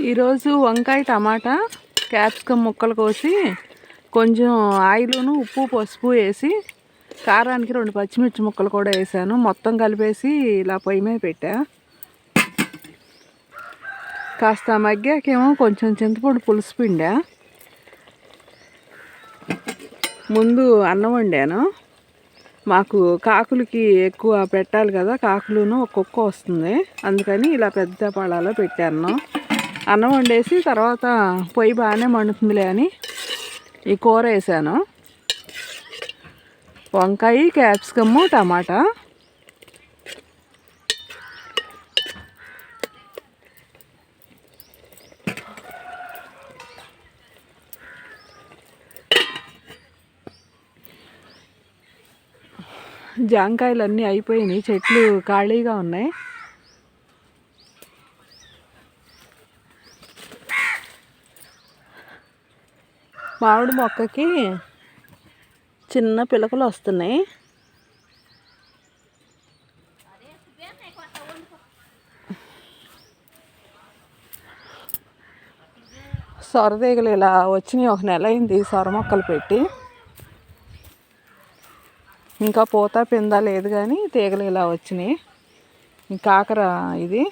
ఈరోజు వంకాయ టమాటా క్యాప్సికమ్ ముక్కలు కోసి కొంచెం ఆయిల్ను ఉప్పు పసుపు వేసి కారానికి రెండు పచ్చిమిర్చి ముక్కలు కూడా వేసాను. మొత్తం కలిపేసి ఇలా పొయ్యి మీద పెట్టా. కాస్త మగ్గాకేమో కొంచెం చింతపండు పులుసు పిండా. ముందు అన్నం వండాను. మాకు కాకులకి ఎక్కువ పెట్టాలి కదా కాకులును ఒక్కొక్క వస్తుంది. అందుకని ఇలా పెద్ద పడాలో పెట్టాను. అన్నం వండేసి తర్వాత పొయ్యి బాగానే మండుతుందిలే అని ఈ కూర వేసాను. వంకాయ క్యాప్సికము టమాటా. జాంకాయలు అన్నీ అయిపోయినాయి చెట్లు ఖాళీగా ఉన్నాయి. మామిడి మొక్కకి చిన్న పిలకలు వస్తున్నాయి. సొరదీగలు ఇలా వచ్చినాయి ఒక నెల అయింది సొర మొక్కలు పెట్టి. ఇంకా పూత పింద లేదు కానీ తీగలు ఇలా వచ్చినాయి. కాకర ఇది.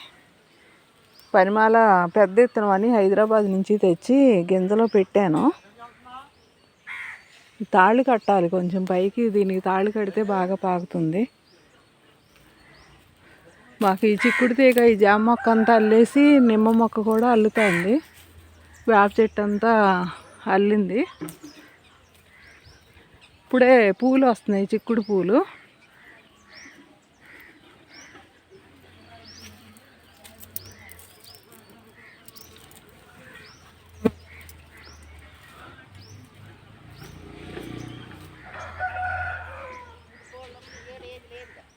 పరిమాల పెద్ద ఎత్తున అని హైదరాబాద్ నుంచి తెచ్చి గింజలో పెట్టాను. తాళ్ళు కట్టాలి కొంచెం పైకి దీనికి తాళ్ళు కడితే బాగా పాకుతుంది. మాకు ఈ చిక్కుడు తీగ ఈ జామ మొక్క అంతా అల్లేసి నిమ్మ మొక్క కూడా అల్లుతుంది. వేప చెట్టు అంతా అల్లింది. ఇప్పుడే పూలు వస్తున్నాయి చిక్కుడు పూలు. leer.